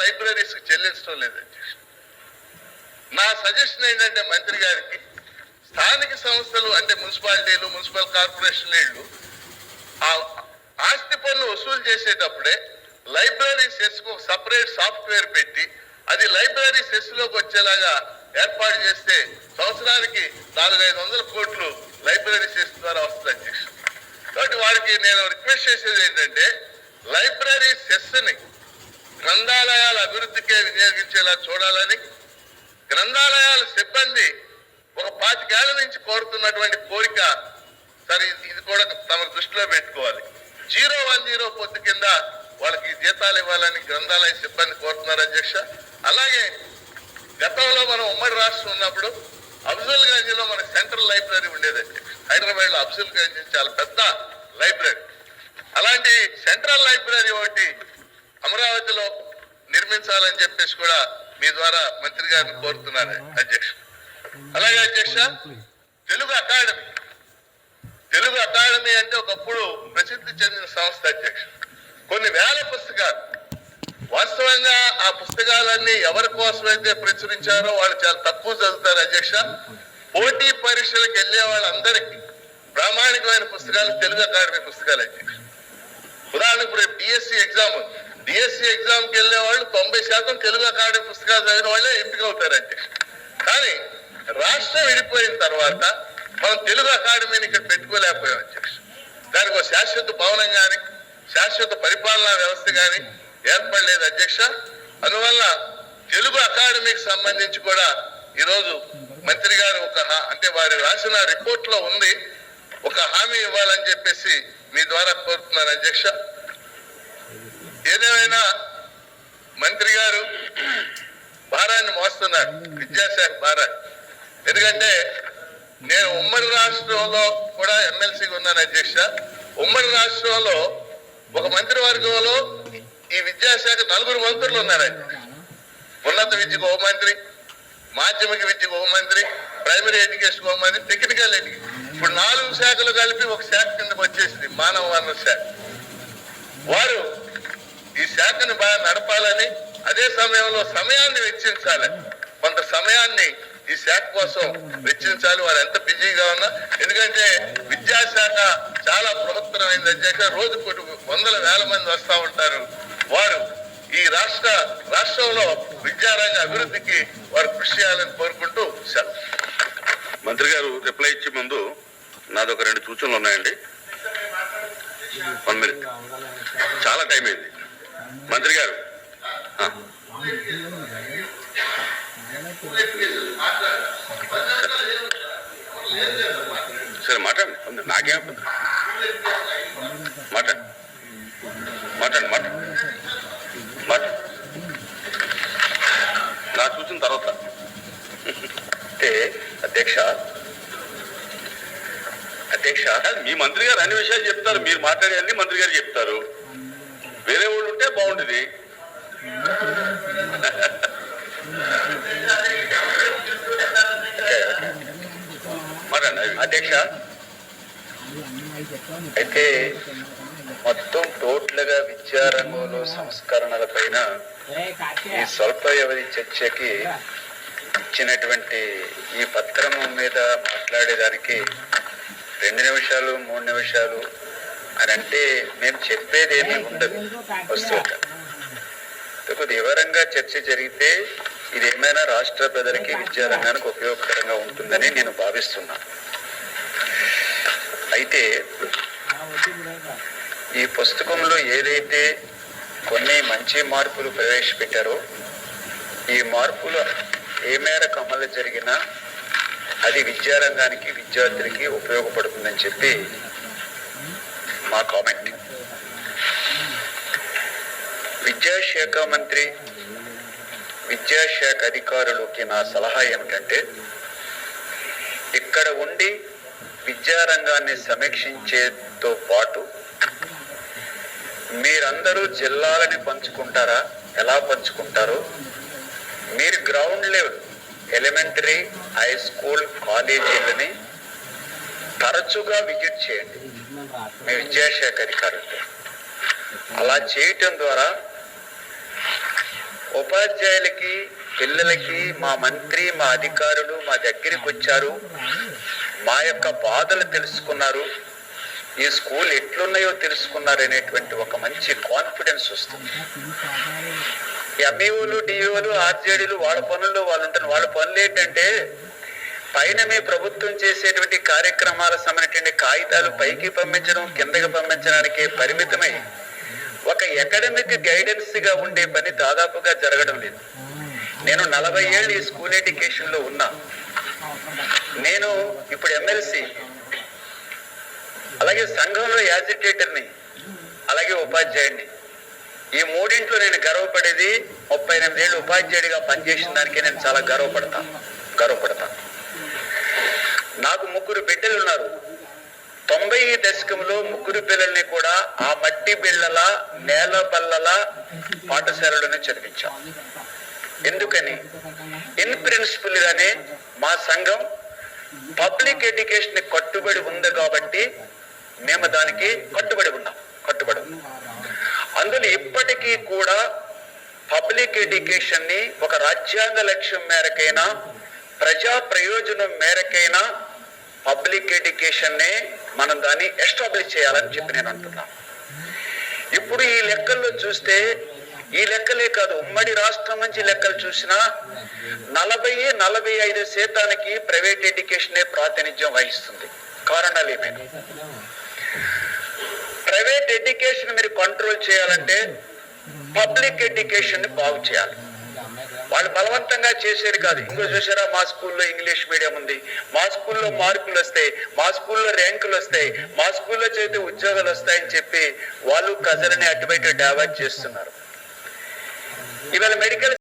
Libraries చెల్లించడం లేదు. నా సజెషన్ ఏంటంటే మంత్రి గారికి స్థానిక సంస్థలు అంటే మున్సిపాలిటీలు మున్సిపల్ కార్పొరేషన్ ఇళ్ళు ఆ ఆస్తి పన్ను వసూలు చేసేటప్పుడే లైబ్రరీ సెస్కు సపరేట్ సాఫ్ట్వేర్ పెట్టి అది లైబ్రరీ సెస్లోకి వచ్చేలాగా ఏర్పాటు చేస్తే సంవత్సరానికి నాలుగైదు వందల కోట్లు లైబ్రరీ సెస్ ద్వారా వస్తుంది అధ్యక్షుడు. కాబట్టి వారికి నేను రిక్వెస్ట్ చేసేది ఏంటంటే లైబ్రరీ సెస్ని గ్రంథాలయాల అభివృద్ధికి వినియోగించేలా చూడాలని గ్రంథాలయాల సిబ్బంది ఒక పాతికేళ్ళ నుంచి కోరుతున్నటువంటి కోరిక సరే ఇది- కూడా తమ దృష్టిలో పెట్టుకోవాలి. జీరో వన్ జీరో పొద్దు కింద వాళ్ళకి జీతాలు ఇవ్వాలని గ్రంథాలయ సిబ్బంది కోరుతున్నారు అధ్యక్ష. అలాగే గతంలో మనం ఉమ్మడి రాష్ట్రం ఉన్నప్పుడు అఫ్జల్ గంజ్లో మన సెంట్రల్ లైబ్రరీ ఉండేది అధ్యక్ష. హైదరాబాద్లో అఫ్జల్ గంజ్ చాలా పెద్ద లైబ్రరీ. అలాంటి సెంట్రల్ లైబ్రరీ ఒకటి అమరావతిలో నిర్మించాలని చెప్పేసి కూడా మీ ద్వారా మంత్రి గారిని కోరుతున్నాను అధ్యక్ష. అలాగే అధ్యక్ష తెలుగు అకాడమీ. తెలుగు అకాడమీ అంటే ఒకప్పుడు ప్రసిద్ధి చెందిన సంస్థ అధ్యక్ష. కొన్ని వేల పుస్తకాలు. వాస్తవంగా ఆ పుస్తకాలన్నీ ఎవరి కోసమైతే ప్రచురించారో వాళ్ళు చాలా తక్కువ చదువుతారు అధ్యక్ష. పోటీ పరీక్షలకు వెళ్ళే వాళ్ళందరికీ ప్రామాణికమైన పుస్తకాలు తెలుగు అకాడమీ పుస్తకాలు అధ్యక్ష. ఉదాహరణకు ఇప్పుడు డిఎస్సి ఎగ్జామ్ ఉంది. డిఎస్సి ఎగ్జామ్కి వెళ్ళే వాళ్ళు తొంభై శాతం తెలుగు అకాడమీ పుస్తకాలు చదివిన వాళ్ళే ఎంపిక అవుతారు కానీ రాష్ట్రం విడిపోయిన తర్వాత మనం తెలుగు అకాడమీని ఇక్కడ పెట్టుకోలేకపోయాం అధ్యక్ష. దానికి ఒక శాశ్వత భవనం కానీ శాశ్వత పరిపాలనా వ్యవస్థ కానీ ఏర్పడలేదు అధ్యక్ష. అందువల్ల తెలుగు అకాడమీకి సంబంధించి కూడా ఈరోజు మంత్రి గారు ఒక అంటే వారి రాసిన రిపోర్ట్లో ఉంది. ఒక హామీ ఇవ్వాలని చెప్పేసి మీ ద్వారా కోరుతున్నారు అధ్యక్ష. ఏదేమైనా మంత్రి గారు భారాన్ని మోస్తున్నారు. విద్యాశాఖ భారాన్ని. ఎందుకంటే నేను ఉమ్మడి రాష్ట్రంలో కూడా ఎమ్మెల్సీగా ఉన్నాను అధ్యక్ష. ఉమ్మడి రాష్ట్రంలో ఒక మంత్రివర్గంలో ఈ విద్యాశాఖ నలుగురు మంత్రులు ఉన్నారు ఉన్నత విద్యకు ఒక మంత్రి మాధ్యమిక విద్యకు ఒక మంత్రి ప్రైమరీ ఎడ్యుకేషన్ ఒక మంత్రి టెక్నికల్ ఎడ్యుకేషన్ ఇప్పుడు నాలుగు శాఖలు కలిపి ఒక శాఖ కిందకు వచ్చేసింది మానవ వనరుల శాఖ. వారు ఈ శాఖను బాగా నడపాలని అదే సమయంలో సమయాన్ని వెచ్చించాలని కొంత సమయాన్ని ఈ శాఖ కోసం వెచ్చించాలి. వారు ఎంత బిజీగా ఉన్నా ఎందుకంటే విద్యాశాఖ చాలా బృహత్తరమైంది అధ్యక్ష రోజు కొన్ని వందల వేల మంది వస్తా ఉంటారు. వారు ఈ రాష్ట్ర రాష్ట్రంలో విద్యారంగ అభివృద్ధికి వారు కృషి చేయాలని కోరుకుంటూ మంత్రి గారు రిప్లై ఇచ్చే ముందు నాది ఒక రెండు సూచనలు ఉన్నాయండి. వన్ మినిట్ చాలా టైం అయింది. మంత్రి గారు. సరే మాట్లాడండి నాకేం మటన్ మటన్ మటన్ మాట్లాడండి నా చూసిన తర్వాత. అంటే అధ్యక్ష అధ్యక్ష మీ మంత్రి గారు అన్ని విషయాలు చెప్తారు. మీరు మాట్లాడే అన్ని మంత్రి గారు చెప్తారు. వేరే వాళ్ళు ఉంటే బాగుండేది. అధ్యక్ష అయితే మొత్తం టోటల్ విద్యారంగంలో సంస్కరణల పైన ఈ స్వల్ప వ్యవధి చర్చకి ఇచ్చినటువంటి ఈ పత్రము మీద మాట్లాడేదానికి రెండు నిమిషాలు మూడు నిమిషాలు అని అంటే మేము చెప్పేది ఏమీ ఉండదు. వస్తువుగా. కొద్ది వివరంగా చర్చ జరిగితే ఇది ఏమైనా రాష్ట్ర ప్రజలకి విద్యారంగానికి ఉపయోగకరంగా ఉంటుందని నేను భావిస్తున్నాను అయితే ఈ పుస్తకంలో ఏదైతే కొన్ని మంచి మార్పులు ప్రవేశపెట్టారో ఈ మార్పులు ఏ మేరకు అమలు జరిగినా అది విద్యారంగానికి విద్యార్థులకి ఉపయోగపడుతుందని చెప్పి మా కామెంట్ విద్యాశాఖ మంత్రి విద్యాశాఖ అధికారులకి నా సలహా ఏమిటంటే ఇక్కడ ఉండి విద్యారంగాన్ని సమీక్షించేతో పాటు మీరందరూ జిల్లాలని పంచుకుంటారా? ఎలా పంచుకుంటారు? మీరు ground level elementary high school కాలేజీలని తరచుగా విజిట్ చేయండి. మీ విద్యాశాఖ అధికారులతో. అలా చేయటం ద్వారా ఉపాధ్యాయులకి పిల్లలకి మా మంత్రి మా అధికారులు మా దగ్గరికి వచ్చారు. మా యొక్క బాధలు తెలుసుకున్నారు. ఈ స్కూల్ ఎట్లున్నాయో తెలుసుకున్నారు అనేటువంటి ఒక మంచి కాన్ఫిడెన్స్ వస్తుంది. ఎంఈఓలు డిఓలు ఆర్జేడీలు వాళ్ళ పనుల్లో వాళ్ళు ఉంటారు. వాళ్ళ పనులు ఏంటంటే పైన మీ ప్రభుత్వం చేసేటువంటి కార్యక్రమాల సంబంధించిన కాగితాలు పైకి పంపించడం కిందకి పంపించడానికి పరిమితమై ఒక అకాడమిక్ గైడెన్స్గా ఉండే పని దాదాపుగా జరగడం లేదు. నేను నలభై ఏళ్ళు ఈ స్కూల్ ఎడ్యుకేషన్లో ఉన్నా. నేను ఇప్పుడు ఎమ్మెల్సీ అలాగే సంఘంలో యాజిటేటర్ని అలాగే ఉపాధ్యాయుడిని. ఈ మూడింట్లో నేను గర్వపడేది ముప్పై ఎనిమిది ఏళ్ళు ఉపాధ్యాయుడిగా పనిచేసిన దానికి నేను చాలా గర్వపడతాను గర్వపడతాను నాకు ముగ్గురు బిడ్డలు ఉన్నారు. తొంభై దశకంలో ముగ్గురు పిల్లల్ని కూడా ఆ మట్టి బిళ్ళల నేల బల్లల పాఠశాలలోనే చదివించాం. ఎందుకని? ఇన్ ప్రిన్సిపల్ గానే మా సంఘం పబ్లిక్ ఎడ్యుకేషన్ కట్టుబడి ఉంది కాబట్టి మేము దానికి కట్టుబడి ఉన్నాం. కట్టుబడి అందులో ఇప్పటికీ కూడా పబ్లిక్ ఎడ్యుకేషన్ని ఒక రాజ్యాంగ లక్ష్యం మేరకైనా ప్రజా ప్రయోజనం మేరకైనా పబ్లిక్ ఎడ్యుకేషన్ నే మనం దాన్ని ఎస్టాబ్లిష్ చేయాలని చెప్పి నేను అంటున్నాను ఇప్పుడు ఈ లెక్కల్లో చూస్తే ఈ లెక్కలే కాదు ఉమ్మడి రాష్ట్రం నుంచి లెక్కలు చూసినా నలభై నలభై ఐదు శాతానికి ప్రైవేట్ ఎడ్యుకేషనే ప్రాతినిధ్యం వహిస్తుంది. కారణాలు ఏమైనా ప్రైవేట్ ఎడ్యుకేషన్ మీరు కంట్రోల్ చేయాలంటే పబ్లిక్ ఎడ్యుకేషన్ బాగు చేయాలి. వాళ్ళు బలవంతంగా చేసేది కాదు. ఇంకో చూసారా? మా స్కూల్లో ఇంగ్లీష్ మీడియం ఉంది. మా స్కూల్లో మార్కులు వస్తాయి. మా స్కూల్లో ర్యాంకులు వస్తాయి. మా స్కూల్లో చదివితే ఉద్యోగాలు వస్తాయని చెప్పి వాళ్ళు ప్రజలని అటువైపు డైవర్ట్ చేస్తున్నారు. ఇవాళ మెడికల్